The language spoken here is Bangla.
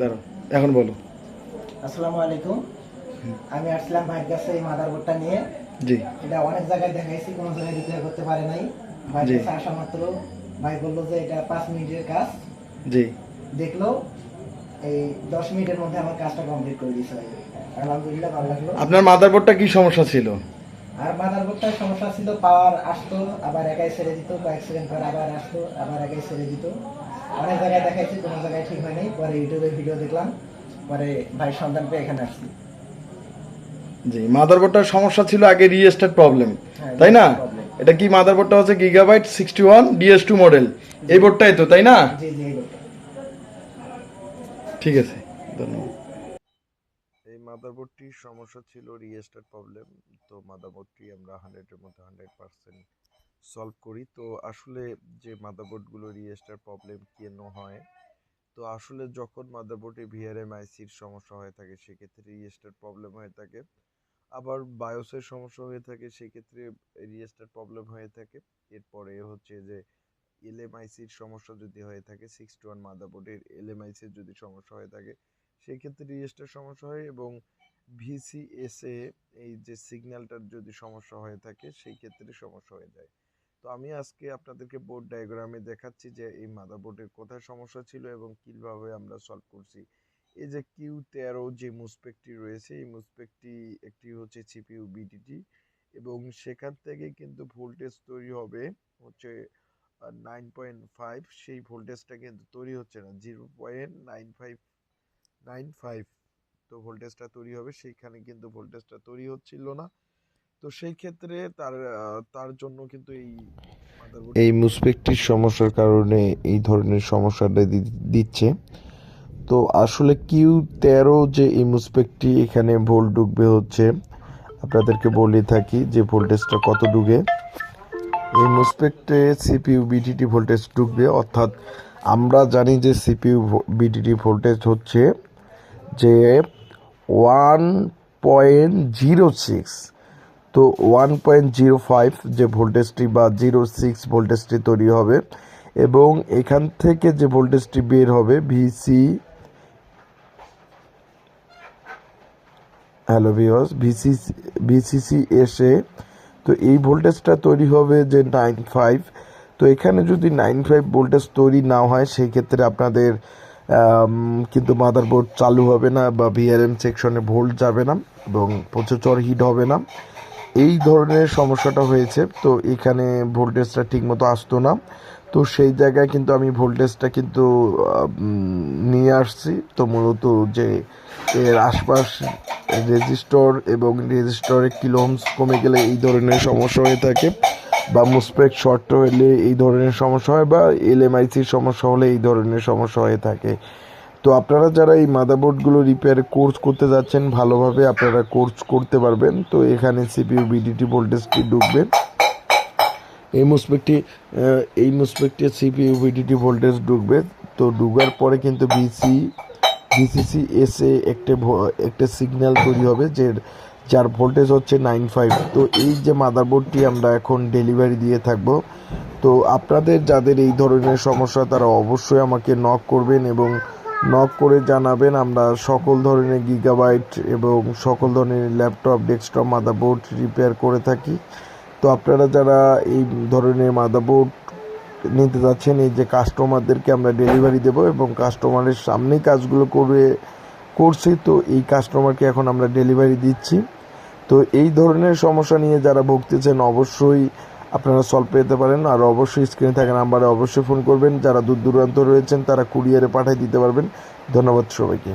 দাঁড়াও এখন বলো। আসসালামু আলাইকুম। আমি আসলাম ভাইয়ের কাছে এই মাদারবোর্ডটা নিয়ে। জি। এটা অনেক জায়গায় দেখাইছি কোনো জায়গায় রিপেয়ার করতে পারে নাই। ভাইয়ের কাছে আসা মাত্র। ভাই বলল যে এটা পাঁচ মিনিটের কাজ। জি। দেখল এই দশ মিনিটের মধ্যে আমার কাজটা কমপ্লিট করে দিয়েছে ভাই। আলহামদুলিল্লাহ ভালো লাগল। আপনার মাদারবোর্ডটা কি সমস্যা ছিল? আর মাদারবোর্ডটার সমস্যা ছিল পাওয়ার আসতো আবার একাই ছেড়ে দিত কয়েক সেকেন্ড পর আবার আসতো আবার একাই ছেড়ে দিত। অনেক জায়গায় দেখাইছি কোনো জায়গায় ঠিক হয়নি। পরে ইউটিউবে ভিডিও দেখলাম পরে ভাই সন্ধান পেয়ে এখানে আসছি। জি মাদারবোর্ডটার সমস্যা ছিল আগে রিস্টার্ট প্রবলেম হ্যাঁ, তাই না? এটা কি মাদারবোর্ডটা হচ্ছে gigabyte sixty one DS two model? এই বোর্ডটাই তো তাই না? জি জি এই বোর্ডটা। ঠিক আছে ধন্যবাদ। এই মাদারবোর্ডটির সমস্যা ছিল রিস্টার্ট প্রবলেম তো মাদারবোর্ডটি আমরা হান্ড্রেডের মধ্যে হান্ড্রেড পার্সেন্ট সলভ করি। তো আসলে যে মাদারবোর্ডগুলো রিস্টার্ট প্রবলেম কেন হয়? তো আসলে যখন মাদারবোর্ডে ভিআরএম আইসির সমস্যা হয়ে থাকে, সেক্ষেত্রে রিস্টার্ট প্রবলেম হয়ে থাকে। আবার বায়োসের সমস্যা হয়ে থাকে, সেক্ষেত্রে রিস্টার্ট প্রবলেম হয়ে থাকে। এরপরে হচ্ছে যে এলএমআইসির সমস্যা যদি হয়ে থাকে সিক্স টু ওয়ান মাদারবোর্ডের এলএমআইসির যদি সমস্যা হয়ে থাকে, সেক্ষেত্রে রিয়েস্টার সমস্যা হয় এবং ভিসিএসএ এই যে সিগন্যালটার যদি সমস্যা হয়ে থাকে, সেই ক্ষেত্রে সমস্যা হয়ে যায়। তো আমি আজকে আপনাদেরকে বোর্ড ডায়াগ্রামে দেখাচ্ছি যে এই মাদারবোর্ডের কোথায় সমস্যা ছিল এবং কীভাবে আমরা সলভ করছি। এই যে কিউ তেরো যে মুসপেকটি রয়েছে, এই মুসপেকটি একটি হচ্ছে সিপিইউ বিডিটি এবং সেখান থেকে কিন্তু ভোল্টেজ তৈরি হবে হচ্ছে নাইন পয়েন্ট ফাইভ সেই ভোল্টেজটা কিন্তু তৈরি হচ্ছে না zero point nine five nine five তো ভোল্টেজটা তৈরি হবে, সেইখানে কিন্তু ভোল্টেজটা তৈরি হচ্ছিল না। তো সেই ক্ষেত্রে তার তার জন্য কিন্তু এই এই মুসপেক্টির সমস্যার কারণে এই ধরনের সমস্যাটা দিচ্ছে। তো আসলে কিউ তেরো যে এই মুসপেকটি এখানে ভোল্ট ঢুকবে হচ্ছে, আপনাদেরকে বলে থাকি যে ভোল্টেজটা কত ডুবে এই মুসপেক্টে সিপিইউ বিটিটি ভোল্টেজ ঢুকবে, অর্থাৎ আমরা জানি যে সিপিইউ বিটিটি ভোল্টেজ হচ্ছে যে ওয়ান পয়েন্ট জিরো সিক্স। তো ওয়ান পয়েন্ট জিরো ফাইভ যে ভোল্টেজটি বা জিরো সিক্স ভোল্টেজটি তৈরি হবে এবং এখান থেকে যে ভোল্টেজটি বের হবে VC hello VOS VC VCC এসে তো এই ভোল্টেজটা তৈরি হবে যে নাইন ফাইভ তো এখানে যদি নাইন ফাইভ ভোল্টেজ তৈরি না হয় সেই ক্ষেত্রে আপনাদের কিন্তু মাদারবোর্ড চালু হবে না বা ভিআরএম সেকশনে ভোল্ট যাবে না এবং প্রচুর হিট হবে না। এই ধরনের সমস্যাটা হয়েছে, তো এখানে ভোল্টেজটা ঠিকমতো আসতো না। তো সেই জায়গায় কিন্তু আমি ভোল্টেজটা কিন্তু নিয়ে আসছি। তো মূলত যে এর আশপাশ রেজিস্টর এবং রেজিস্টরের কিলোমস কমে গেলে এই ধরনের সমস্যা হয়ে থাকে বা মুসপেক শর্ট হলে এই ধরনের সমস্যা হয় বা এলএমআইসির সমস্যা হলে এই ধরনের সমস্যা হয়ে থাকে। তো আপনারা যারা এই মাদারবোর্ডগুলো রিপেয়ার কোর্স করতে যাচ্ছেন, ভালোভাবে আপনারা কোর্স করতে পারবেন। তো এখানে সিপিইউ বিডিটি ভোল্টেজটি ঢুকবে এই মুসপেকটি এই মুসপেকটি সিপিইউ ভিডিটি ভোল্টেজ ঢুকবে। তো ডুবার পরে কিন্তু ভিসি ভিসিসি এসে একটা একটা সিগন্যাল তৈরি হবে, যে যার ভোল্টেজ হচ্ছে নাইন ফাইভ তো এই যে মাদারবোর্ডটি আমরা এখন ডেলিভারি দিয়ে থাকব, তো আপনাদের যাদের এই ধরনের সমস্যা, তারা অবশ্যই আমাকে নক করবেন এবং নক করে জানাবেন, আমরা সকল ধরনের গিগাবাইট এবং সকল ধরনের ল্যাপটপ, ডেস্কটপ, মাদারবোর্ড রিপেয়ার করে থাকি। তো আপনারা যারা এই ধরনের মাদারবোর্ড নিতে যাচ্ছেন, এই যে কাস্টমারদেরকে আমরা ডেলিভারি দেব এবং কাস্টমারের সামনেই কাজগুলো করে করছি, তো এই কাস্টমারকে এখন আমরা ডেলিভারি দিচ্ছি। তো এই ধরনের সমস্যা নিয়ে যারা ভুগতেছেন, অবশ্যই আপনারা সলভ পেতে পারেন। আর অবশ্যই স্ক্রিনে থাকা নাম্বারে অবশ্যই ফোন করবেন। যারা দূর দূরান্ত রয়েছেন, তারা কুরিয়ারে পাঠিয়ে দিতে পারবেন। ধন্যবাদ সবাইকে।